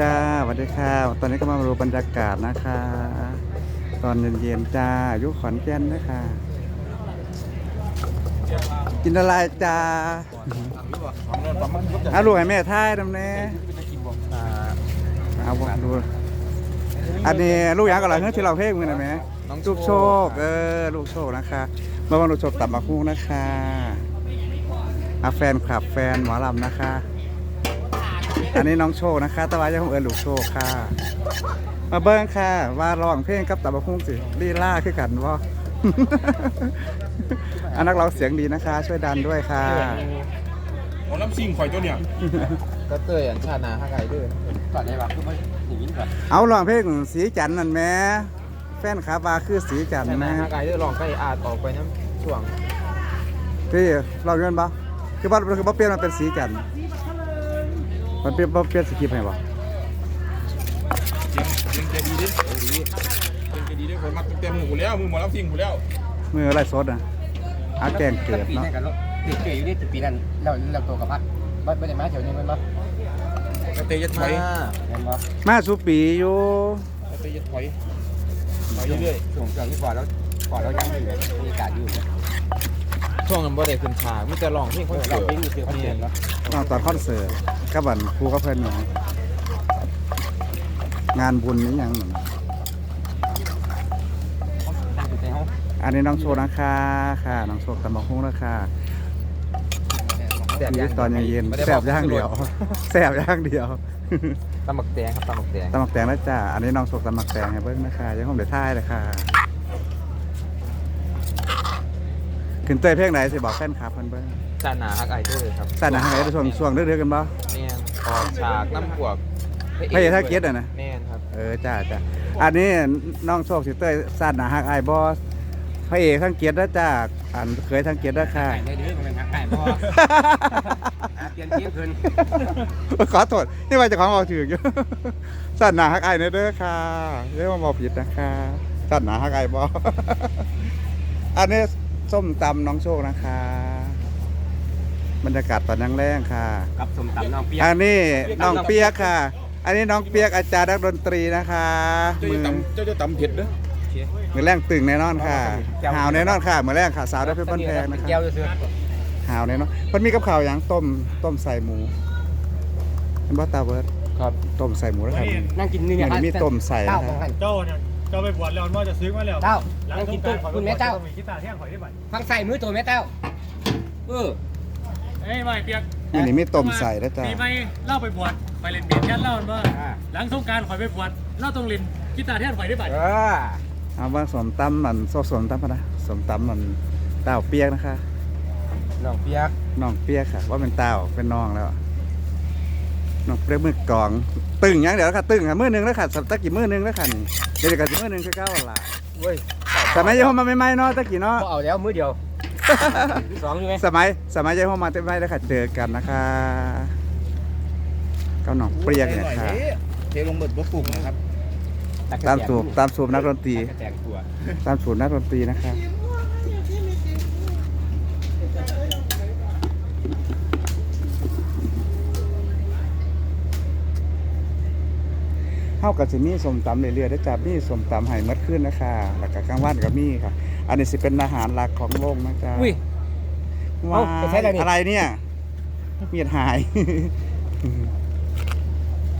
จ้าสวัสดีค่ะ ตอนนี้ก็มาดูบรรยากาศนะคะ ตอนเย็นๆจ้าอยุขอนแก่นนะคะกินอะไรจ้าเอาลูกให้แม่ท่ายนำแน่เอาบอกดูอันนี้ลูกหยังกับเราเฮ้ยที่เราเพลงมือนะแม่น้องลูกโชคเออลูกโชคนะคะเมื่อวันลูกโชคตับมาคู่นะคะอาแฟนคลับแฟนหมอลำนะคะ อันนี้น้องโชคนะคะตะวันยังคงเอิญลูกโชคค่ะ มาเบิ้งค่ะ ว่าร้องเพลงกับตับมาคู่สิลีล่าคือกันว่าอันนักร้องเสียงดีนะคะ ช่วยดันด้วยค่ะหมอลำซิงข่อยตัวเนี่ยก็เตยอันชาตินาฮักไอเด้อก่อนได้ปะคือไม่หนีก่อนเอาร้องเพลงสีจันทร์นั่นแหม่แฟนคลับว่าคือสีจันทร์ชาตินานะฮักไอเด้อลองใกล้อาต่อไปน้ำช่วงพี่ลองเงินปะคือว่าคือว่าเปลี่ยนมาเป็นสีจันทร์ มันเปลี่ยนบ่เปลี่ยนสคริปต์ให้ปะเสียงเสียงแกดีดิเออดีเสียงแกดีดิข่อยมักเต็มหมูแล้วมือหมอลำซิงหมูแล้วมือไรสดอะอาแกงเกิดปีเนาะนั้นกันติดเกยอยู่นี่ติดปีนั้นเราเราตัวกับพักไม่ไม่ได้มาเดี๋ยวนี้มันมากระเตยยัดถอยเห็นปะมาสุปีอยู่กระเตยยัดถอยถอยเรื่อยช่วงช่วงที่ก่อนแล้วก่อนเรายังไม่เหลือบรรยากาศอยู่เลย ช่วงนั้นบ่ได้ขึ้นฉากมีแต่ร้องเพลงคอนเราเสิร์ตไม่มีเสียงเสียงเนาะนอกตอนคอนเสิร์ตกับบันครูกับเพื่อนหนูงานบุญนี้ยังหนึ่งตั้งใจห้องอันนี้น้องโชว์นะคะค่ะน้องโชว์ตำบักหุ่งนะคะชีวิตตอนเย็นๆแสบย่างเดียวแสบย่างเดียวตำหมักแดงครับตำหมักแดงตำบักแตงนะจ้าอันนี้น้องโชว์ตำบักแตงให้เบิ้งนะคะยังคงเดือดท้ายเลยค่ะ ขึ้นเต้ยเพลงไหนสิบอกแฟนคลับเพิ่นเบิ้งชาตินาฮักไอเด้อครับแต่นะให้ได้ช่วงช่วงเรื่อยๆกันบ่เนี่ยออกฉากน้ำขวบพระเอกท่าเกียรติอะนะแน่นครับ เออจ้าจ้าอันนี้น้องโชคสิเต้ยสั้นหนาฮักไอายบอสพระเอกทั้งเกียรตินะจ้าอันเคยทั้งเกียรตินะค่ะ ไก่เลยเด้อมันเป็นไก่พ่อเปลี่ยนเที่ยงคืนขอโทษนี่ว่าเจะของเอาถืออยู่ สั้นหนาฮักไอายเนเด้อค่ะเรียกว่าบอกผิดนะคะสั้นหนาฮักไอายบออันนี้ ส้มตำน้องโชคนะคะ บรรยากาศตอนยังแรงค่ะ กับสมตำน้องเปียกอันนี้น้องเปียกค่ะ อันนี้น้องเปียกอาจารย์นักดนตรีนะคะเจ้ามืจะอตำเจ้าจะตำเผ็ดเด้อมือแรงตึงแน่นอนค่ะหาวแน่นอนค่ะมือแรงค่ะ สาวได้เพื่อนแพงนะแก้คะวซื้อหาวแน่นอนมันมีกับข้าวอย่างต้มต้มใส่หมูเป็นบอตาเบิร์ดครับต้มใส่หมูแล้วครับนั่งกินเนื้อมันมีต้มใส่เต้านะของคะหันเจ้าเนี่ย เจ้าไปบวชแล้วว่าจะซื้อมาแล้วเต้าหลังนั่งสกิงนกตุ้รารขอคุณแม่เต้ามีกีตาร์เที่ยงขอยได้บัตรฟังใส่มือตัวแม่เต้าเออเอ้ยไม่เปียกนี่นี่มีต้มใส่แล้วจ้าปีไม่เล่าไปบวชไปเล่นเบียดแค่เล่าเมื่อหลังสงกรารขอยไปบวชเล่าต้องเล่นกีตาร์เที่ยงขอยได้บัตรเออเอาว่าสมตำมันโซสมตำพะนะสมตำมันเต้าเปียกนะคะน้องเปียกน้องเปียกค่ะ ว่าเป็นเต้าเป็นน้องแล้ว น้องเปียกมือกลอง ตึงอย่างเดียวแล้วค่ะตึงค่ะมือหนึงแล้วค่ะสักตะกี้มือหนึงแล้วค่ะนี่เดี๋ยวกับมือหนึงคือเก้าละเว้ยสมัยยายโฮมมาไม่ไม่เนาะตะกี้เนาะพอเอาแล้วมือเดียวสองอยู่ไหมสมัยสมัยยายโฮมมาเต็มไม่แล้วค่ะเจอกันนะคะก็น้องเปรียกเนี่ยค่ะเทลงเบิดบ่ปลูกนะครับตามสูบตามสูบนักดนตรีแจกตัวตามสูตรนักดนตรีนะคะ เฮากับสิมีสมตำเรื่อยๆได้อจ้ามีสมตำไห้เมดขึ้นนะคะแล้วก็กลางวันก็มีค่ะ อันนี้สิเป็นอาหารหลักของโลกนะจ๊ะอุ้ยว้าเอ้าไปใช้อะไรนี่ อะไรเนี่ยมีดหาย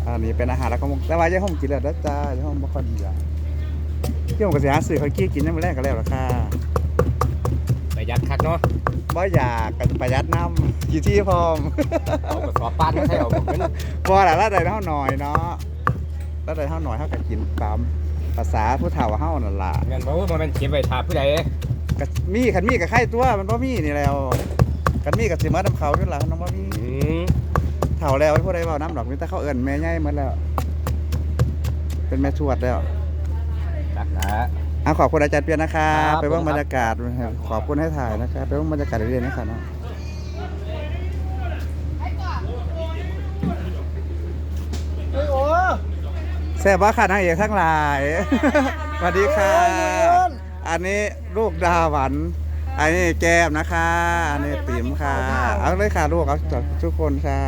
อันนี้เป็นอาหารหลักของโลกแต่ว่าย่าห้องกินแล้วนะจ้าย่าห้องบ่ค่อยดีอะพี่ผมก็สิหาซื้อเขาวกี้กินยังไม่แรกก็แล้วล่ะค่ะประหยัดคักเนาะบ่อยากกันประหยัดน้ำกี่ที่พร้อม เอากระสอบปานไม่ใช่เอาผมเป็นบ่ล่ะละใดเฮาหน่อยเนาะ ละใดเฮาหน่อยเฮาก็กินตามภาษาผู้เฒ่าเฮานั่นล่ะเงินบอกว่ามันเก็บไว้ทาผู้ใดก็มีคันมีกับไข่ตัวมันบ่มีนี่แล้วคันมีกับสิมาน้ำเขาอยู่ล่ะน้องบ่มีอืมเฒ่าแล้วผู้ใดเว้าน้ำดอกมีแต่เขาเอิ้นแม่ใหญ่หมดแล้ว เป็นแม่ชวดแล้วรักนะอะขอบคุณอาจารย์เปียนนะคะครับไปเบิ่งผมครับบรรยากาศขอบคุณให้ถ่ายนะคะไปเบิ่งบรรยากาศเรื่อยๆนะคะเนาะ แซ่บว่าค่ะนางเอกทั้งหลายสวัสดีค่ะ อันนี้ลูกดาหวันอันนี้แก้มนะคะ อันนี้ติ๋มค่ะ เอาเลยค่ะลูกเอาทุกคนค่ะ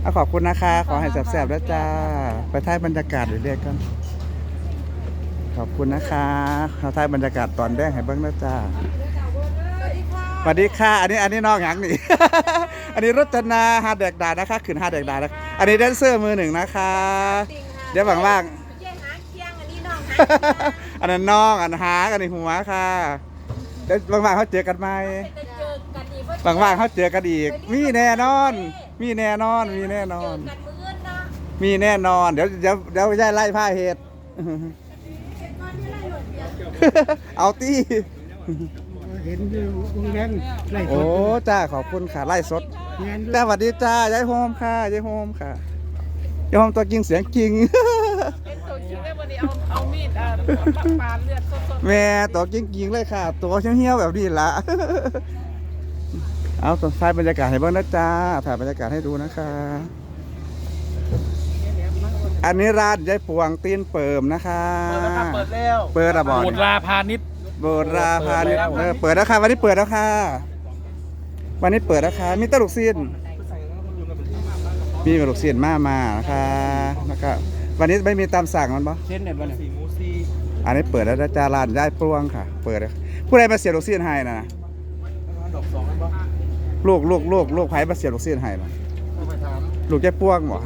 เอาขอบคุณนะคะ ขอให้แซ่บๆแล้วจ้า ไปท้ายบรรยากาศเรื่อยๆกัน ขอบคุณนะคะเอาท้ายบรรยากาศตอนแรกให้เบิ้งนะจ้าสวัสดีค่ะ อันนี้อันนี้น้องหยังนี่ อันนี้รจนาฮาเด็กดานะคะขืนฮาเด็กดานะอันนี้แดนเซอร์มือหนึ่งนะคะ เดี๋ยวว่างแย่งหาเคียงอันนี้น้องหาๆอันนั้นน้องอันหาอันนี้หัวค่ะเดี๋ยวว่างๆเขาเจอกันไหมจะเจอกันอีกว่างๆเขาเจอกันอีก มีแน่นอน มีแน่นอน มีแน่นอเจอนกันมื้ออื่นเนาะมีแน่นอน เดี๋ยวเดี๋ยวเดี๋ยวย่ายไล่ผ้าเห็ด เอาตี้เห็นอยู่วงแดงไล่สโอ้ดจ้าขอบคุณค่ะไล่สด งานจ้าสวัสดีจ้ายายโฮมค่ะยายโฮมค่ะ ยายโฮมตัวจริงเสียงจริง เป็นตัวจริงได้วันนี้เอาเอามีดอะปักปาดเลือดสดแม่ตัวจริงๆเลยค่ะ ตัวเหี้ยวๆแบบนี้ละเอาตัวถ่ายบรรยากาศให้เบ้างนะจ้าถ่ายบรรยากาศให้ดูนะคะ อันนี้ร้านยายปวงตีนเปิมนะคะเปิดแล้วเปิดอะบอโหกดราพาณิชย์โบราพาณิชย์เออเปิดแล้วค่ะวันนี้เปิดแล้วค่ะวันนี้เปิดแล้วค่ะมีแตลูกซีน มีลูกซีนมามานะคะแล้วก็วันนี้ไม่มีตามสั่งมันปะเช่นเด็ดวันไหนอันนี้เปิดแล้วนะจ้าร้านยายปวงค่ะ เปิดแล้วผู้ใดมาเสียลูกซีนให้นะดอกสองป่ะลูกลูกลูกลูกไผ่มาเสียลูกซีนให้นะไปถามลูกยายปวงบ่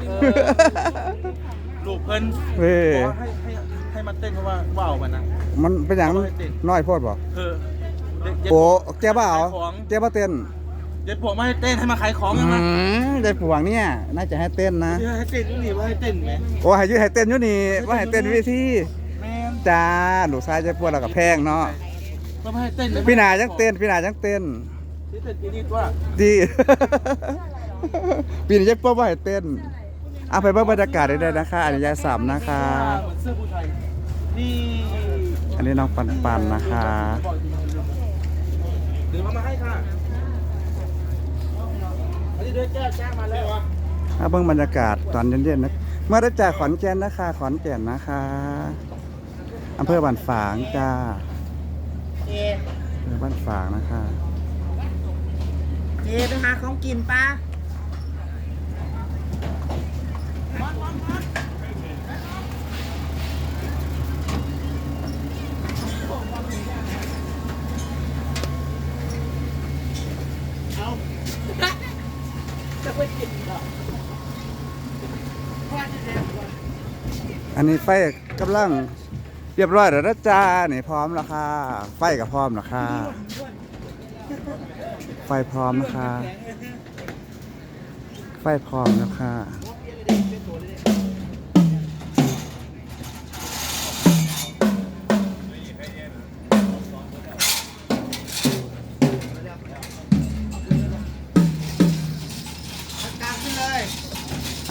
ลูกเพิ่นเฮ้ยบอกว่าให้ให้ให้มาเต้นเพราะว่าว่าวมันนะมันเป็นอย่างน้อยโพดบ่เออเด็กเย็ดโอ้แกบ่เอาขายของแกบ่เต้น เย็ดพวกมาให้เต้นให้มาขายของอืยังไงมยายปวงเนี่ย น่าจะให้เต้นนะให้เต้นนี่ว่าให้เต้นไหมโอ้ให้อยืให้เต้นอยู่นี่ว่าให้เต้นเวิธีแม่นจ้าหนูชายจะปวดเรากับแพงเนาะเพื่อมาให้เต้นเลยพี่นาจังเต้นพี่นาจังเต้นที่เต้นที่นี่ตัวดี ปีนี้จะปวดว่าให้เต้นเอาไปเบิ่งบรรยากาศได้ๆนะคะอันนี้ยายสามนะคะ เหมือนเสื้อผู้ชายนี่อันนี้น้องปันปันนะคะหรือมามาให้ค่ะอันนี้ ด้วยแก้วแจ้งมาแล้วเอาเบิ่งบรรยากาศตอนเย็นๆนะ เมื่อได้จากขอนแก่นนะคะ ขอนแก่นนะคะอำเภอบ้านฝางจ้าอำเภอบ้านฝางนะคะ เจไปหาของกินป้า อันนี้ไฟกำลังเรียบร้อยแล้วนะจ้านี่พร้อมแล้วค่ะไฟก็พร้อมแล้วค่ะไฟพร้อมนะคะ ไฟพร้อมแล้วค่ะ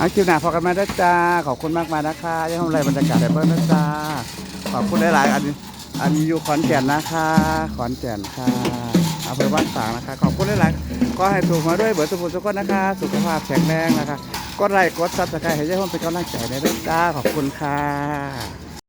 เอาคิวหนาพอกันมาด้จ้า ขอบคุณมากมานะคะยังทำไรบรรยากาศแบบเพิ่มนะจ้า ขอบคุณหลายๆอันอันนี้อยู่ขอนแก่นนะคะ ขอนแก่นค่ะอำเภอบ้านฝางนะคะ ขอบคุณหลายๆก็ให้ถูกมาด้วยเบิร์ตสมุนทุกคนนะคะ สุขภาพแข็งแรงนะคะ กดไลค์กดซับสไครต์ให้ยายห้องเป็นกำลังใจในด้วยจ้า ขอบคุณค่ะ